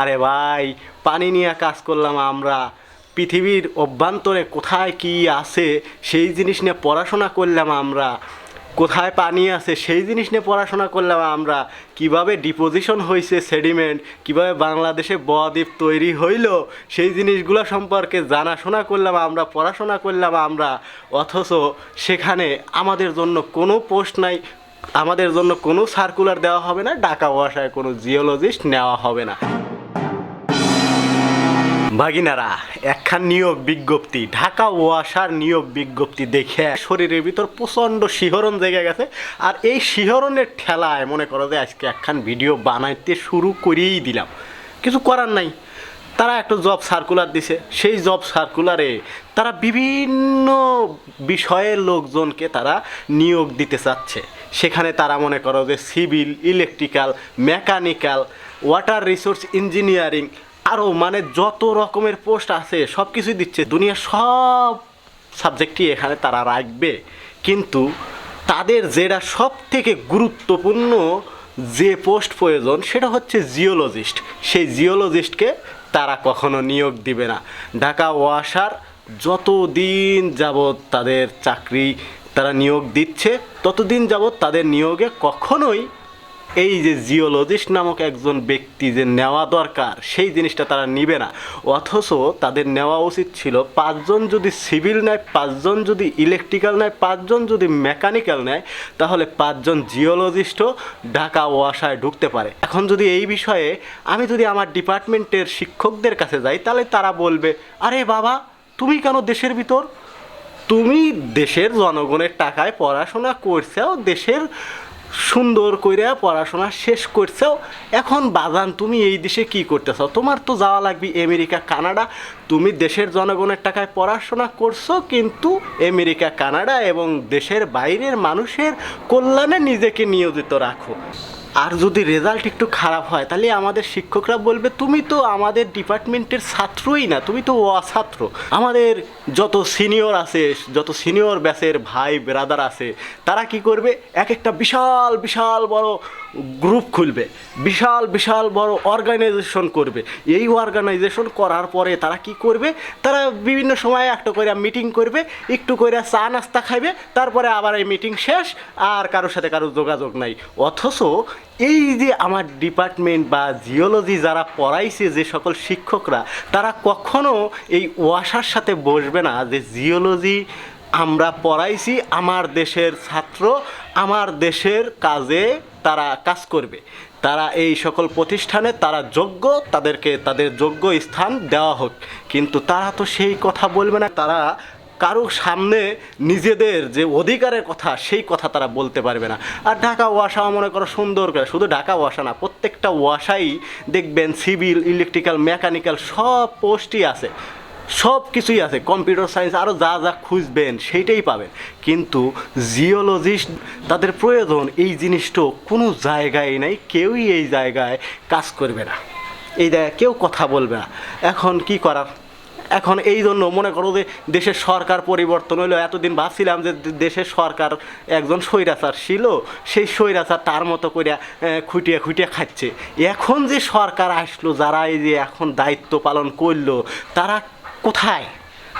আরে ভাই, পানি নিয়ে কাজ করলাম আমরা। পৃথিবীর অভ্যন্তরে কোথায় কি আছে, সেই জিনিস নিয়ে পড়াশোনা করলাম আমরা। কোথায় পানি আছে, সেই জিনিস নিয়ে পড়াশোনা করলাম আমরা। কীভাবে ডিপোজিশন হয়েছে সেডিমেন্ট কীভাবে বাংলাদেশে বদ্বীপ তৈরি হইল, সেই জিনিসগুলো সম্পর্কে জানাশোনা করলাম আমরা, পড়াশোনা করলাম আমরা। অথচ সেখানে আমাদের জন্য কোনো পোস্ট নাই, আমাদের জন্য কোনো সার্কুলার দেওয়া হবে না ডাকা ভাষায় কোনো জিওলজিস্ট নেওয়া হবে না। ভাগিনারা, একখান নিয়োগ বিজ্ঞপ্তি, ঢাকা ওয়াসার নিয়োগ বিজ্ঞপ্তি দেখে শরীরের ভিতর প্রচণ্ড শিহরণ জেগে গেছে। আর এই শিহরণের ঠেলায় মনে করো যে আজকে একখান ভিডিও বানাইতে শুরু করেই দিলাম। কিছু করার নাই। তারা একটা জব সার্কুলার দিছে। সেই জব সার্কুলারে তারা বিভিন্ন বিষয়ের লোকজনকে তারা নিয়োগ দিতে চাচ্ছে। সেখানে তারা মনে করো যে civil, electrical, mechanical, water resource engineering আরও মানে যত রকমের পোস্ট আছে সব কিছুই দিচ্ছে। দুনিয়ার সব সাবজেক্টই এখানে তারা রাখবে। কিন্তু তাদের যেটা সব থেকে গুরুত্বপূর্ণ যে পোস্ট প্রয়োজন, সেটা হচ্ছে জিওলজিস্ট সেই জিওলজিস্টকে তারা কখনো নিয়োগ দিবে না। ঢাকা ওয়াসার যতদিন যাবৎ তাদের চাকরি তারা নিয়োগ দিচ্ছে, ততদিন যাবৎ তাদের নিয়োগে কখনোই এই যে জিওলজিস্ট নামক একজন ব্যক্তি যে নেওয়া দরকার, সেই জিনিসটা তারা নিবে না। অথচ তাদের নেওয়া উচিত ছিল পাঁচজন যদি সিভিল নেয়, পাঁচজন যদি ইলেকট্রিক্যাল নেয়, পাঁচজন যদি মেকানিক্যাল নেয়, তাহলে পাঁচজন জিওলজিস্টও ঢাকা ওয়াসায় ঢুকতে পারে। এখন যদি এই বিষয়ে আমি যদি আমার ডিপার্টমেন্টের শিক্ষকদের কাছে যাই, তাহলে তারা বলবে, আরে বাবা, তুমি কেন দেশের ভিতর? তুমি দেশের জনগণের টাকায় পড়াশোনা করছেও দেশের সুন্দর করে পড়াশোনা শেষ করছেও, এখন বাজান, তুমি এই দেশে কি করতেছ? তোমার তো যাওয়া লাগবে আমেরিকা, কানাডা। তুমি দেশের জনগণের টাকায় পড়াশোনা করছ, কিন্তু আমেরিকা, কানাডা এবং দেশের বাইরের মানুষের কল্যাণে নিজেকে নিয়োজিত রাখো। আর যদি রেজাল্ট একটু খারাপ হয়, তাহলে আমাদের শিক্ষকরা বলবে, তুমি তো আমাদের ডিপার্টমেন্টের ছাত্রই না, তুমি তো অছাত্র। আমাদের যত সিনিয়র আছে, যত সিনিয়র ব্যাচের ভাই ব্রাদার আছে, তারা কি করবে? এক একটা বিশাল বিশাল বড় গ্রুপ খুলবে, বিশাল বিশাল বড় অর্গানাইজেশন করবে। এই অর্গানাইজেশন করার পরে তারা কি করবে? তারা বিভিন্ন সময়ে একটা করে মিটিং করবে, একটু করে চা নাস্তা খাইবে, তারপরে আবার এই মিটিং শেষ, আর কারোর সাথে কারোর যোগাযোগ নাই। অথচ এই যে আমার ডিপার্টমেন্ট বা জিওলজি যারা পড়াইছে, যে সকল শিক্ষকরা, তারা কখনো এই ওয়াসার সাথে বসবে না যে জিওলজি আমরা পড়াইছি, আমার দেশের ছাত্র, আমার দেশের কাজে তারা কাজ করবে। তারা এই সকল প্রতিষ্ঠানে তারা যোগ্য, তাদেরকে তাদের যোগ্য স্থান দেওয়া হোক। কিন্তু তারা তো সেই কথা বলবে না। তারা কারও সামনে নিজেদের যে অধিকারের কথা, সেই কথা তারা বলতে পারবে না। আর ঢাকা ওয়াসা মনে করো সুন্দর করে, শুধু ঢাকা ওয়াসা না, প্রত্যেকটা ওয়াসাই দেখবেন সিভিল, ইলেকট্রিক্যাল, মেকানিক্যাল সব পোস্টই আছে। সব কিছুই আছে, কম্পিউটার সায়েন্স আরও যা যা খুঁজবেন সেইটাই পাবেন। কিন্তু জিওলজিস্ট, তাদের প্রয়োজন, এই জিনিসটা কোনো জায়গায় নাই, কেউই এই জায়গায় কাজ করবে না। এই জায়গায় কেউ কথা বলবে না। এখন কি করার? এখন এই জন্য মনে করো যে দেশের সরকার পরিবর্তন হইল। এতদিন ভাবছিলাম যে দেশের সরকার একজন স্বৈরাচার ছিল, সেই স্বৈরাচার তার মতো করে খুঁটিয়ে খুঁটিয়ে খাচ্ছে। এখন যে সরকার আসলো, যারা এই যে এখন দায়িত্ব পালন করল, তারা কোথায়?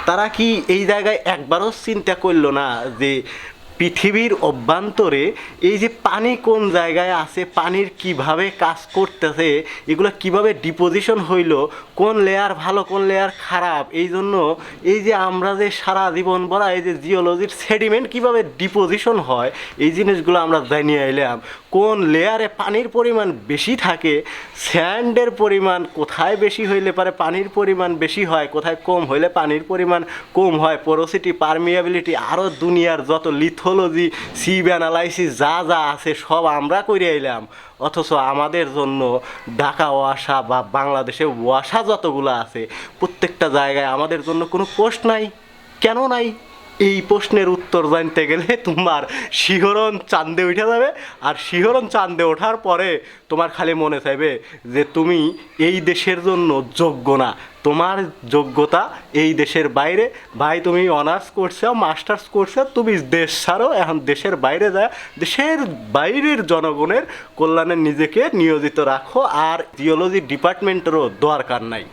তারা কি এই জায়গায় একবারও চিন্তা করল না যে পৃথিবীর অভ্যন্তরে এই যে পানি কোন জায়গায় আছে, পানির কীভাবে কাজ করতেছে, এগুলো কীভাবে ডিপোজিশন হইল, কোন লেয়ার ভালো, কোন লেয়ার খারাপ, এই জন্য এই যে আমরা যে সারা জীবন বলা এই যে জিওলজির সেডিমেন্ট কীভাবে ডিপোজিশন হয়, এই জিনিসগুলো আমরা জানিয়ে এলাম। কোন লেয়ারে পানির পরিমাণ বেশি থাকে স্যান্ডের পরিমাণ কোথায় বেশি হইলে পারে, পানির পরিমাণ বেশি হয়, কোথায় কম হইলে পানির পরিমাণ কম হয় পোরোসিটি পারমিয়াবিলিটি আরও দুনিয়ার যত লিথোলজি সিভ অ্যানালাইসিস যা যা আছে সব আমরা করে এলাম অথচ আমাদের জন্য ঢাকা, ওয়াসা বা বাংলাদেশে ওয়াসা যতগুলো আছে, প্রত্যেকটা জায়গায় আমাদের জন্য কোনো পোস্ট নাই। কেন নাই? এই প্রশ্নের উত্তর জানতে গেলে তোমার শিহরণ চান্দে উঠে যাবে। আর শিহরণ চান্দে ওঠার পরে তোমার খালি মনে চাইবে যে তুমি এই দেশের জন্য যোগ্য না। তোমার যোগ্যতা এই দেশের বাইরে। ভাই, তুমি অনার্স করছ, মাস্টার্স করছ, তুমি দেশ ছাড়ো, এখন দেশের বাইরে যা। দেশের বাইরের জনগণের কল্যাণে নিজেকে নিয়োজিত রাখো। আর জিওলজি ডিপার্টমেন্টেরও দরকার নাই।